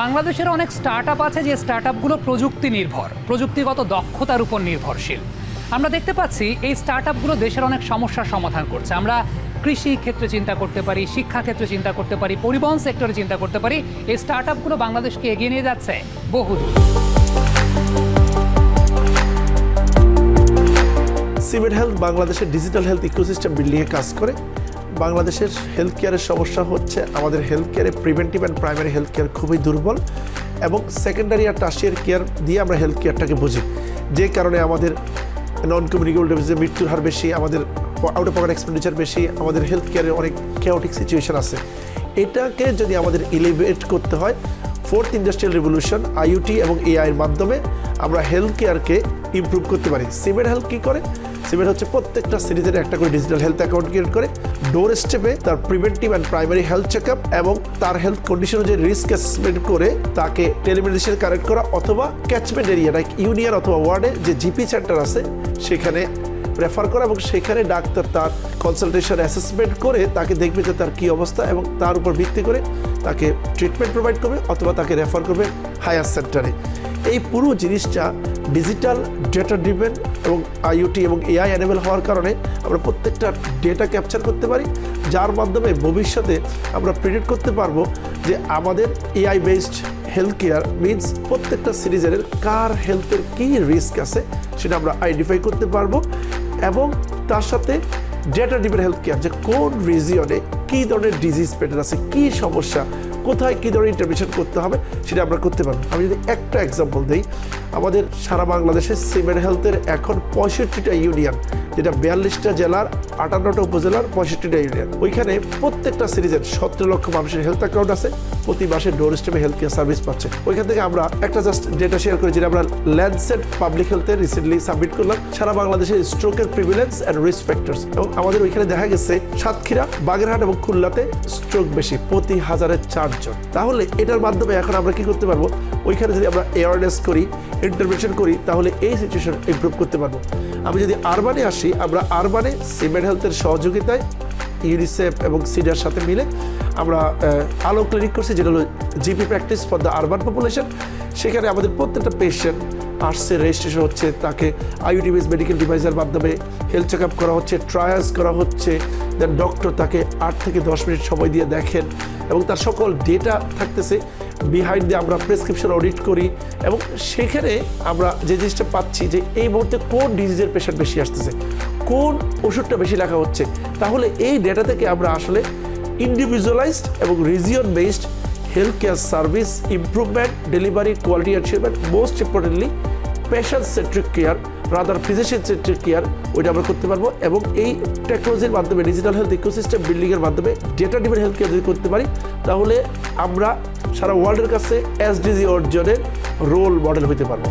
বাংলাদেশের অনেক স্টার্ট আছে যে স্টার্ট আপগুলো প্রযুক্তি নির্ভর প্রযুক্তিগত দক্ষতার উপর নির্ভরশীল। আমরা দেখতে পাচ্ছি এই স্টার্ট আপগুলো দেশের অনেক সমস্যার সমাধান করছে। আমরা কৃষি ক্ষেত্রে চিন্তা করতে পারি, শিক্ষা ক্ষেত্রে চিন্তা করতে পারি, পরিবহন সেক্টরে চিন্তা করতে পারি। এই স্টার্ট আপগুলো বাংলাদেশকে এগিয়ে নিয়ে যাচ্ছে বহুদূর। সিমেট হেলথ বাংলাদেশের ডিজিটাল হেলথ ইকোসিস্টেম বিল্ডিংয়ে কাজ করে। বাংলাদেশের হেলথ কেয়ারের সমস্যা হচ্ছে আমাদের হেলথ কেয়ারে preventive and primary health care খুবই দুর্বল এবং সেকেন্ডারি আর টার্সিয়ার কেয়ার দিয়ে আমরা হেলথ কেয়ারটাকে বুঝি। যে কারণে আমাদের নন কমিউনিকেবল ডিজিজে মৃত্যুর হার বেশি, আমাদের আউট অফ পকেট এক্সপেন্ডিচার বেশি, আমাদের হেলথ কেয়ারে অনেক কেওটিক সিচুয়েশন আছে। এটাকে যদি আমাদের এলিভেট করতে হয় ফোর্থ ইন্ডাস্ট্রিয়াল রেভলিউশন আইওটি এবং এআইয়ের মাধ্যমে আমরা হেলথ কেয়ারকে ইমপ্রুভ করতে পারি। সিমেন্ট হেলথ কী করে? সিমেন্ট হচ্ছে প্রত্যেকটা সিরিজের একটা করে ডিজিটাল হেলথ অ্যাকাউন্ট ক্রিয়েট করে। ডোর স্টেপে তার preventive and primary health check up এবং তার হেলথ কন্ডিশন অনুযায়ী রিস্ক অ্যাসেসমেন্ট করে তাকে টেলিমেডিসিন কানেক্ট করা অথবা ক্যাচমেন্ট এরিয়া লাইক ইউনিয়ন অথবা ওয়ার্ডে যে জিপি সেন্টার আছে, সেখানে রেফার করা এবং সেখানে ডাক্তার তার কনসালটেশন অ্যাসেসমেন্ট করে তাকে দেখবে যে তার কী অবস্থা এবং তার উপর ভিত্তি করে তাকে ট্রিটমেন্ট প্রোভাইড করবে অথবা তাকে রেফার করবে হায়ার সেন্টারে এই পুরো জিনিসটা ডিজিটাল ডেটা ড্রিভেন এবং আইওটি এবং এআই অ্যানেবল হওয়ার কারণে আমরা প্রত্যেকটা ডেটা ক্যাপচার করতে পারি, যার মাধ্যমে ভবিষ্যতে আমরা প্রেডিক্ট করতে পারব যে আমাদের AI based health care means প্রত্যেকটা সিরিজের কার হেলথের কী রিস্ক আছে সেটা আমরা আইডেন্টিফাই করতে পারব এবং তার সাথে ডেটা ডিপের হেলথ কেয়ার যে কোন রিজিয়নে কী ধরনের ডিজিজ পেটের আছে, কী সমস্যা, কোথায় কী ধরনের ইন্টারভেনশন করতে হবে সেটা আমরা করতে পারব। আমি যদি একটা এক্সাম্পল দিই আমাদের সারা বাংলাদেশে সিমেন্ট হেলথের এখন পঁয়ষট্টিটা ইউনিয়ন যেটা বিয়াল্লিশটা জেলার, আটান্নটা উপজেলার, পঁয়ষট্টিটা ইউনিয়ন। ওইখানে প্রত্যেকটা সিরিজের সতেরো লক্ষ মানুষের হেলথ অ্যাকাউন্ট আছে, প্রতি মাসে ডোর স্টেপে হেলথ কেয়ার সার্ভিস পাচ্ছে। ওইখান থেকে আমরা একটা জাস্ট ডেটা শেয়ার করি, যেটা আমরা ল্যান্ডসেট পাবলিক হেলথে রিসেন্টলি সাবমিট করলাম। সারা বাংলাদেশের স্ট্রোকের প্রিভিলেন্স অ্যান্ড রিস্ক ফ্যাক্টরস এবং আমাদের ওইখানে দেখা গেছে, সাতক্ষীরা, বাগেরহাট এবং খুলনাতে স্ট্রোক বেশি, প্রতি হাজারে চারজন। তাহলে এটার মাধ্যমে এখন আমরা কি করতে পারব? ওইখানে যদি আমরা অ্যাওয়ারনেস করি ইন্টারভেনশন করি, তাহলে এই সিচুয়েশন ইম্প্রুভ করতে পারব। আমি যদি আরবানে আসি আমরা আরবানে সিমেন্ট হেলথের সহযোগিতায় ইউনিসেফ এবং সিডার সাথে মিলে আমরা আলো ক্লিনিক করছি, যেটা হলো GP practice for the urban population. সেখানে আমাদের প্রত্যেকটা পেশেন্ট আসছে রেজিস্ট্রেশন হচ্ছে, তাকে আইউডিবিএস মেডিকেল ডিভাইসের মাধ্যমে হেলথ চেক করা হচ্ছে ট্রায়ালস করা হচ্ছে। দেন ডক্টর তাকে আট থেকে দশ মিনিট সময় দিয়ে দেখেন এবং তার সকল ডেটা থাকতেছে। বিহাইন্ড দিয়ে আমরা প্রেসক্রিপশন অডিট করি এবং সেখানে আমরা যে জিনিসটা পাচ্ছি যে এই মুহূর্তে কোন ডিজিজের পেশেন্ট বেশি আসতেছে, কোন ওষুধটা বেশি লেখা হচ্ছে, তাহলে এই ডেটা থেকে আমরা আসলে ইন্ডিভিজুয়ালাইজড এবং region based health care service improvement delivery quality achievement most importantly patient centric care rather physician centric care ওইটা আমরা করতে পারব। এবং এই টেকনোলজির মাধ্যমে ডিজিটাল হেলথ ইকোসিস্টেম বিল্ডিংয়ের মাধ্যমে ডেটা ডিপেন্ড হেলথ কেয়ার যদি করতে পারি, তাহলে আমরা সারা ওয়ার্ল্ডের কাছে এসডিজি অর্জনের রোল মডেল হতে পারব।